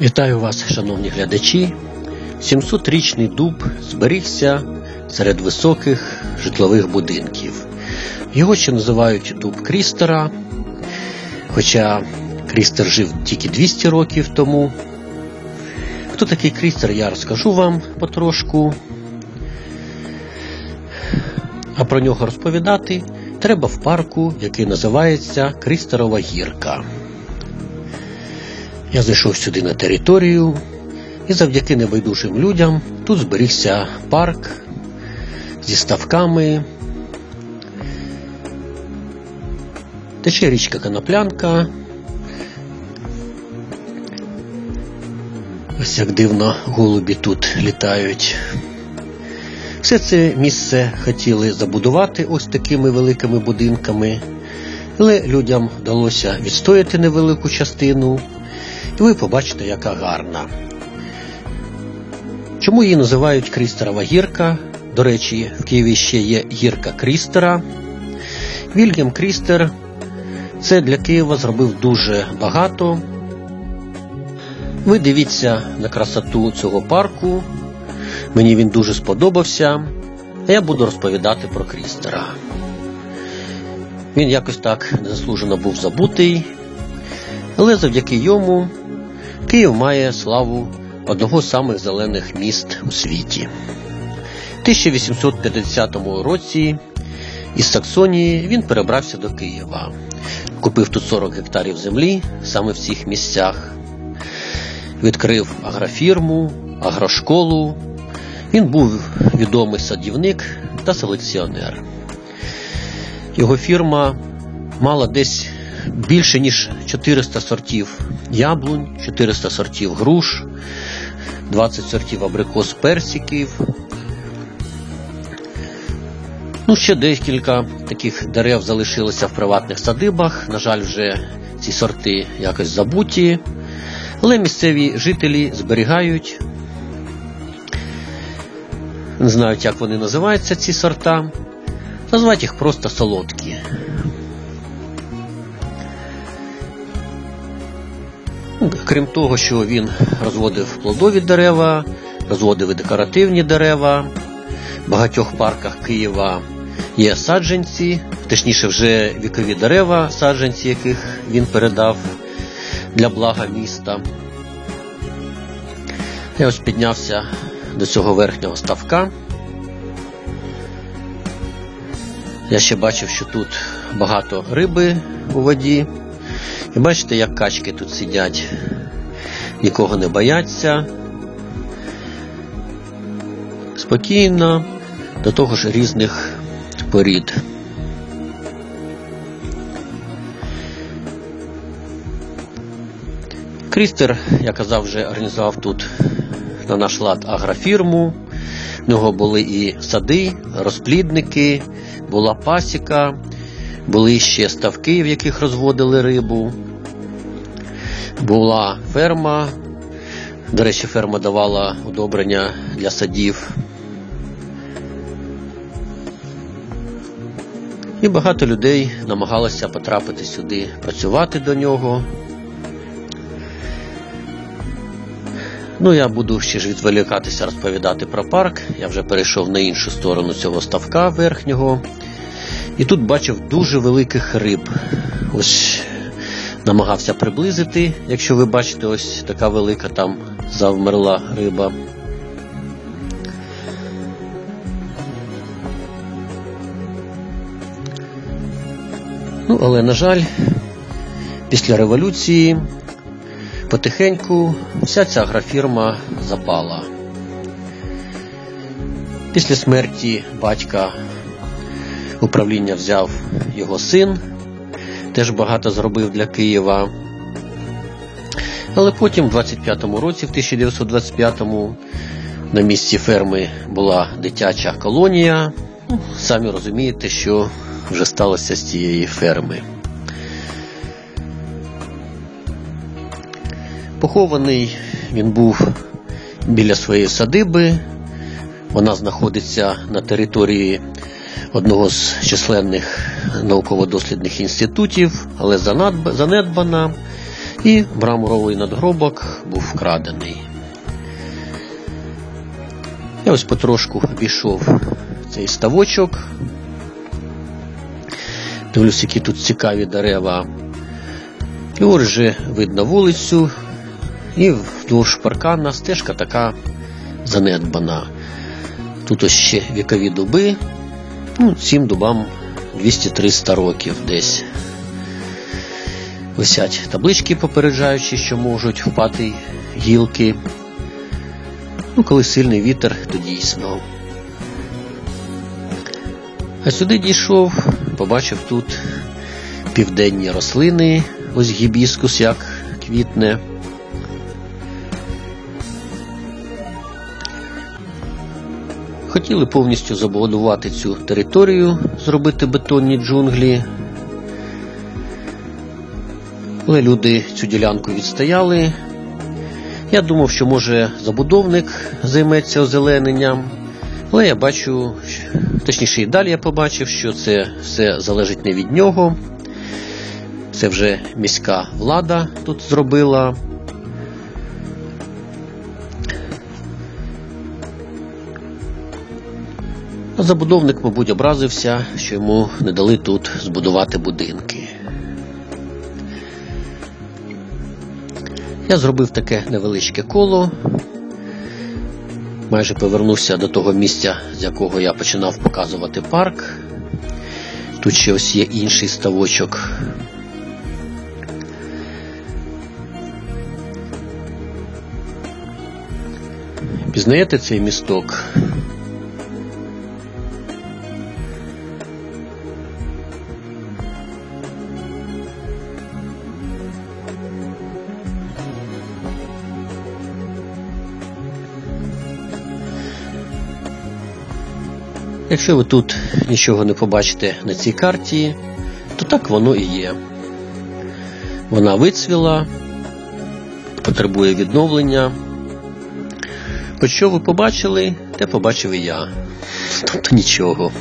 Вітаю вас, шановні глядачі. 700-річний дуб зберігся серед високих житлових будинків. Його ще називають дуб Крістера, хоча Крістер жив тільки 200 років тому. Хто такий Крістер, я розкажу вам потрошку. А про нього розповідати треба в парку, який називається Крістерова гірка. Я зайшов сюди на територію, і завдяки небайдужим людям тут зберігся парк зі ставками. Тече річка Коноплянка. Ось як дивно голубі тут літають. Все це місце хотіли забудувати ось такими великими будинками, але людям вдалося відстояти невелику частину, і ви побачите, яка гарна. Чому її називають Крістерова гірка? До речі, в Києві ще є гірка Крістера. Вільгем Крістер це для Києва зробив дуже багато. Ви дивіться на красоту цього парку. Мені він дуже сподобався. А я буду розповідати про Крістера. Він якось так незаслужено був забутий, але завдяки йому Київ має славу одного з самих зелених міст у світі. В 1850 році із Саксонії він перебрався до Києва, купив тут 40 гектарів землі саме в цих місцях, відкрив агрофірму, агрошколу. Він був відомий садівник та селекціонер. Його фірма мала десь більше ніж 400 сортів яблунь, 400 сортів груш, 20 сортів абрикос персиків. Ну, ще декілька таких дерев залишилося в приватних садибах. На жаль, вже ці сорти якось забуті. Але місцеві жителі зберігають. Не знають, як вони називаються, ці сорта. Назвати їх просто солодкі. Крім того, що він розводив плодові дерева, розводив і декоративні дерева. В багатьох парках Києва є саджанці, точніше, вже вікові дерева, саджанці, яких він передав для блага міста. Я ось піднявся до цього верхнього ставка. Я ще бачив, що тут багато риби у воді. І бачите, як качки тут сидять, нікого не бояться. Спокійно, до того ж різних порід. Крістер, я казав, вже організував тут на наш лад агрофірму. В нього були і сади, розплідники, була пасіка, були ще ставки, в яких розводили рибу. Була ферма. До речі, ферма давала удобрення для садів. І багато людей намагалося потрапити сюди, працювати до нього. Ну, я буду ще ж відволікатися розповідати про парк. Я вже перейшов на іншу сторону цього ставка верхнього. І тут бачив дуже великих риб. Ось намагався приблизити. Якщо ви бачите, ось така велика там завмерла риба. Ну, але, на жаль, після революції потихеньку вся ця агрофірма запала. Після смерті батька управління взяв його син, теж багато зробив для Києва. Але потім, в 25-му році, в 1925-му, на місці ферми була дитяча колонія. Самі розумієте, що вже сталося з цієї ферми. Похований він був біля своєї садиби. Вона знаходиться на території одного з численних науково-дослідних інститутів, але занедбана. І мраморовий надгробок був вкрадений. Я ось потрошку обійшов цей ставочок. Дивлюсь, які тут цікаві дерева. І ось вже видно вулицю, і вдовж паркана стежка така занедбана. Тут ось ще вікові дуби. Ну, цим дубам 200-300 років десь. Висять таблички, попереджаючи, що можуть впати гілки. Ну, коли сильний вітер, то дійсно. А сюди дійшов, побачив тут південні рослини, ось гібіскус як квітне. Хотіли повністю забудувати цю територію, зробити бетонні джунглі. Але люди цю ділянку відстояли. Я думав, що може забудовник займеться озелененням, але я бачу, точніше і далі я побачив, що це все залежить не від нього. Це вже міська влада тут зробила. Забудовник, мабуть, образився, що йому не дали тут збудувати будинки. Я зробив таке невеличке коло, майже повернувся до того місця, з якого я починав показувати парк. Тут ще ось є інший ставочок. Пізнаєте цей місток? Якщо ви тут нічого не побачите на цій карті, то так воно і є. Вона вицвіла, потребує відновлення. От що ви побачили, те побачив і я. Тобто нічого.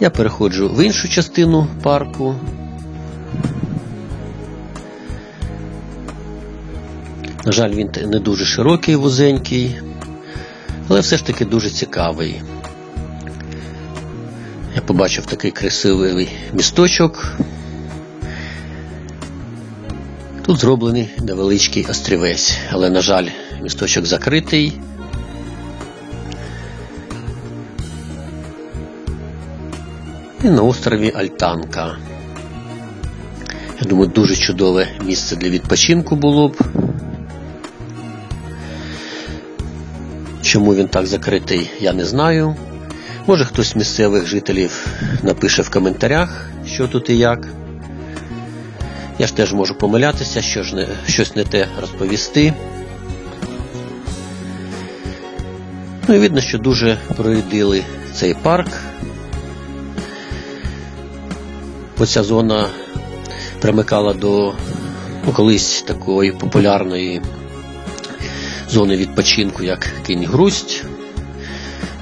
Я переходжу в іншу частину парку. На жаль, він не дуже широкий, вузенький але все ж таки дуже цікавий. Я побачив такий красивий місточок. Тут зроблений невеличкий острівець, але, на жаль, місточок закритий. І на острові Альтанка. Я думаю, дуже чудове місце для відпочинку було б. Чому він так закритий, я не знаю. Може хтось з місцевих жителів напише в коментарях, що тут і як. Я ж теж можу помилятися, що ж не, щось не те розповісти. Ну і видно, що дуже проїдили цей парк. Оця зона примикала до ну, колись такої популярної зони відпочинку, як Кінь Грусть,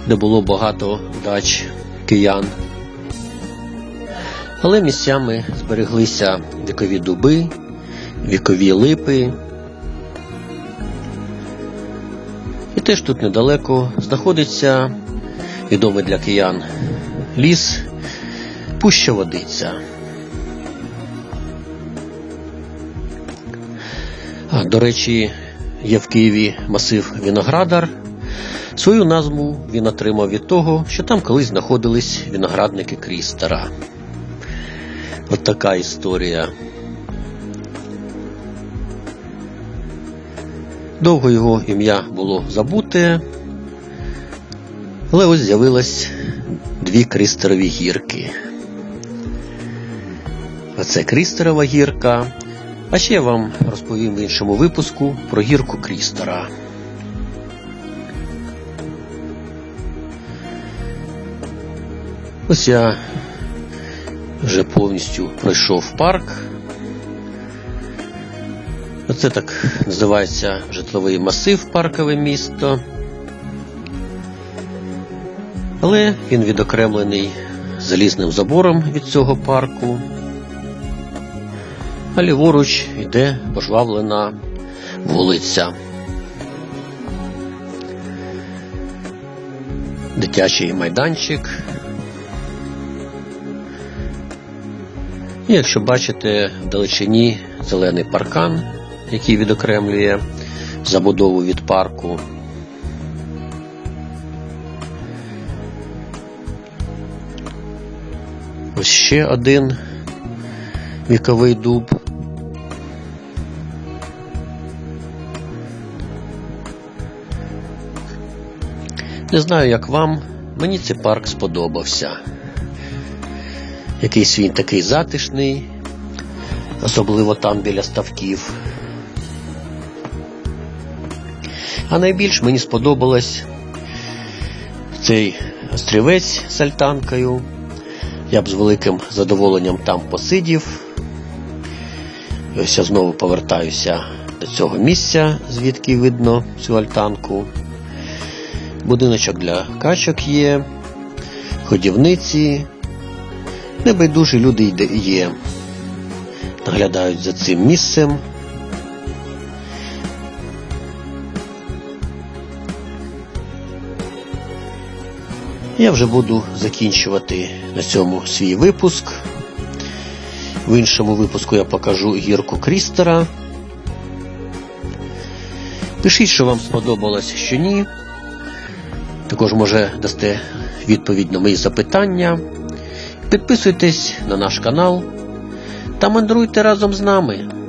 де було багато дач киян. Але місцями збереглися вікові дуби, вікові липи. І теж тут недалеко знаходиться відомий для киян ліс Пуща Водиця. До речі, є в Києві масив Віноградар. Свою назву він отримав від того, що там колись знаходились виноградники Крістера. От така історія. Довго його ім'я було забуте, але ось з'явилось дві Крістерові гірки. Оце Крістерова гірка. А ще я вам розповім в іншому випуску про гірку Крістера. Ось я вже повністю пройшов парк. Оце так називається житловий масив паркове місто. Але він відокремлений залізним забором від цього парку. А ліворуч йде пожвавлена вулиця. Дитячий майданчик. І якщо бачите вдалечині зелений паркан, який відокремлює забудову від парку. Ось ще один віковий дуб. Не знаю, як вам, мені цей парк сподобався. Якийсь він такий затишний, особливо там біля ставків. А найбільш мені сподобалось цей острівець з альтанкою. Я б з великим задоволенням там посидів. І ось я знову повертаюся до цього місця, звідки видно цю альтанку. Будиночок для качок є, ходівниці. Небайдужі люди є. Наглядають за цим місцем. Я вже буду закінчувати на цьому свій випуск. В іншому випуску я покажу гірку Крістера. Пишіть, що вам сподобалось, що ні. Також може дасте відповідь на мої запитання. Підписуйтесь на наш канал та мандруйте разом з нами.